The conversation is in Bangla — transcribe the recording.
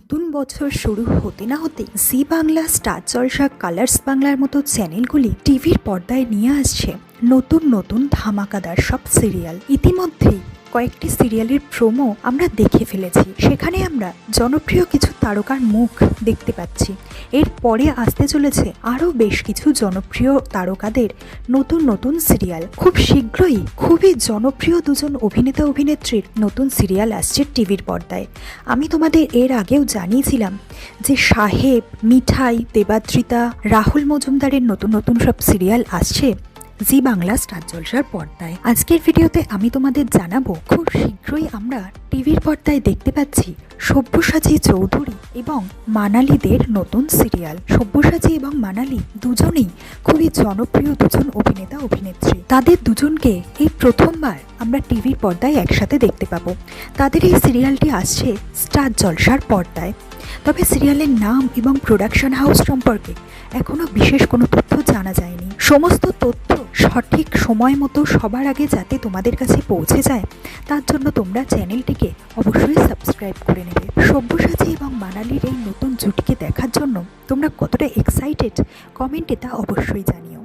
নতুন বছর শুরু হতে না হতে Zee Bangla, star Jalsha, Colors বাংলার মতো চ্যানেলগুলি টিভির পর্দায় নিয়ে আসছে নতুন নতুন ধামাকাদার সব সিরিয়াল। ইতিমধ্যেই কয়েকটি সিরিয়ালের প্রোমো আমরা দেখে ফেলেছি। সেখানে আমরা জনপ্রিয় কিছু তারকার মুখ দেখতে পাচ্ছি। এরপরে আসতে চলেছে আরও বেশ কিছু জনপ্রিয় তারকাদের নতুন নতুন সিরিয়াল। খুব শীঘ্রই খুবই জনপ্রিয় দুজন অভিনেতা অভিনেত্রীর নতুন সিরিয়াল আসছে টিভির পর্দায়। আমি তোমাদের এর আগেও জানিয়েছিলাম যে সাহেব, মিঠাই, দেবাদ্রিতা, রাহুল মজুমদারের নতুন নতুন সব সিরিয়াল আসছে। জি বাংলা স্টার জলসার পর্দায়। আজকের ভিডিওতে আমি তোমাদের জানাব, খুব শীঘ্রই আমরা টিভির পর্দায় দেখতে পাচ্ছি সব্যসাচী চৌধুরী এবং মানালিদের নতুন সিরিয়াল। সব্যসাচী এবং মানালি দুজনেই খুবই জনপ্রিয় দুজন অভিনেতা, অভিনেত্রী। তাদের দুজনকে এই প্রথমবার আমরা টিভির পর্দায় একসাথে দেখতে পাবো। তাদের এই সিরিয়ালটি আসছে স্টার জলসার পর্দায়। তবে সিরিয়ালের নাম এবং প্রোডাকশন হাউস সম্পর্কে এখনও বিশেষ কোনো তথ্য জানা যায়নি। সমস্ত তথ্য সঠিক সময় মতো সবার আগে যাতে তোমাদের কাছে পৌঁছে যায়, তার জন্য তোমরা চ্যানেলটিকে অবশ্যই সাবস্ক্রাইব করে নেবে। সব্যসাচী এবং মানালির এই নতুন জুটিকে দেখার জন্য তোমরা কতটা এক্সাইটেড কমেন্টে তা অবশ্যই জানিও।